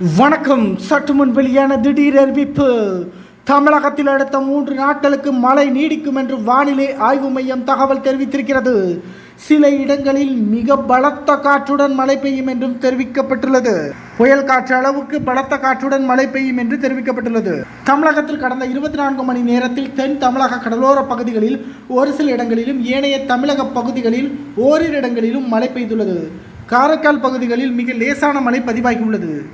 வணக்கம். சற்று முன் வெளியான திடீர் அறிவிப்பு. தமிழகத்தில் அடுத்த மூன்று நாட்களுக்கு மழை நீடிக்கும் என்று வானிலை ஆய்வு மையம் தகவல் தெரிவித்திருக்கிறது. சில இடங்களில் மிக பலத்த காற்றுடன் மழை பெய்யும் என்றும் தெரிவிக்கப்பட்டுள்ளது. புயல் காற்று அளவுக்கு பலத்த காற்றுடன் மழை பெய்யும் என்று தெரிவிக்கப்பட்டுள்ளது. தமிழகத்தில் கடந்த இருபத்தி நான்கு மணி நேரத்தில் தென் தமிழக கடலோர பகுதிகளில் ஒரு சில இடங்களிலும் ஏனைய தமிழக பகுதிகளில் ஓரிரு இடங்களிலும் மழை பெய்துள்ளது. காரைக்கால் பகுதிகளில் மிக லேசான மழை பதிவாகியுள்ளது.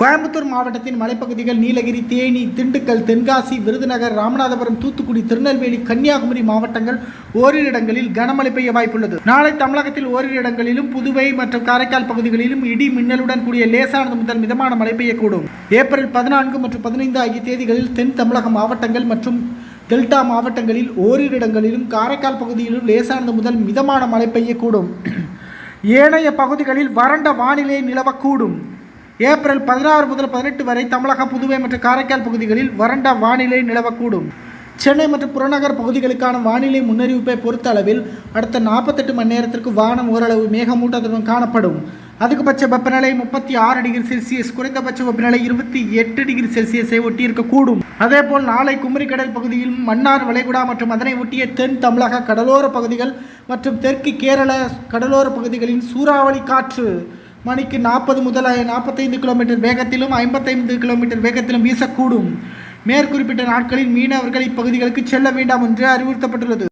கோயம்புத்தூர் மாவட்டத்தின் மலைப்பகுதிகள் நீலகிரி தேனி திண்டுக்கல் தென்காசி விருதுநகர் ராமநாதபுரம் தூத்துக்குடி திருநெல்வேலி கன்னியாகுமரி மாவட்டங்கள் ஓரிரு இடங்களில் கனமழை பெய்ய வாய்ப்புள்ளது. நாளை தமிழகத்தில் ஓரிரு இடங்களிலும் புதுவை மற்றும் காரைக்கால் பகுதிகளிலும் இடி மின்னலுடன் கூடிய லேசானது முதல் மிதமான மழை பெய்யக்கூடும். ஏப்ரல் பதினான்கு மற்றும் பதினைந்து ஆகிய தேதிகளில் தென் தமிழக மாவட்டங்கள் மற்றும் டெல்டா மாவட்டங்களில் ஓரிரு இடங்களிலும் காரைக்கால் பகுதியிலும் லேசானது முதல் மிதமான மழை பெய்யக்கூடும். ஏனைய பகுதிகளில் வறண்ட வானிலை நிலவக்கூடும். ஏப்ரல் பதினாறு முதல் பதினெட்டு வரை தமிழகம் புதுவை மற்றும் காரைக்கால் பகுதிகளில் வறண்ட வானிலை நிலவக்கூடும். சென்னை மற்றும் புறநகர் பகுதிகளுக்கான வானிலை முன்னறிவிப்பை பொறுத்த அளவில் அடுத்த நாற்பத்தெட்டு மணி நேரத்திற்கு வானம் ஓரளவு மேகமூட்டத்துடன் காணப்படும். அதிகபட்ச வெப்பநிலை முப்பத்தி ஆறு டிகிரி செல்சியஸ் குறைந்தபட்ச வெப்பநிலை இருபத்தி எட்டு டிகிரி செல்சியஸை ஒட்டி இருக்கக்கூடும் அதேபோல் நாளை குமரிக்கடல் பகுதியில் மன்னார் வளைகுடா மற்றும் அதனை ஒட்டிய தென் தமிழக கடலோர பகுதிகள் மற்றும் தெற்கு கேரள கடலோர பகுதிகளின் சூறாவளி காற்று. மணிக்கு நாற்பது முதல் நாற்பத்தைந்து கிலோமீட்டர் வேகத்திலும் ஐம்பத்தைந்து கிலோமீட்டர் வேகத்திலும் வீசக்கூடும். மேற்குறிப்பிட்ட நாட்களில் மீனவர்கள் இப்பகுதிகளுக்கு செல்ல வேண்டாம் என்று அறிவுறுத்தப்பட்டுள்ளது.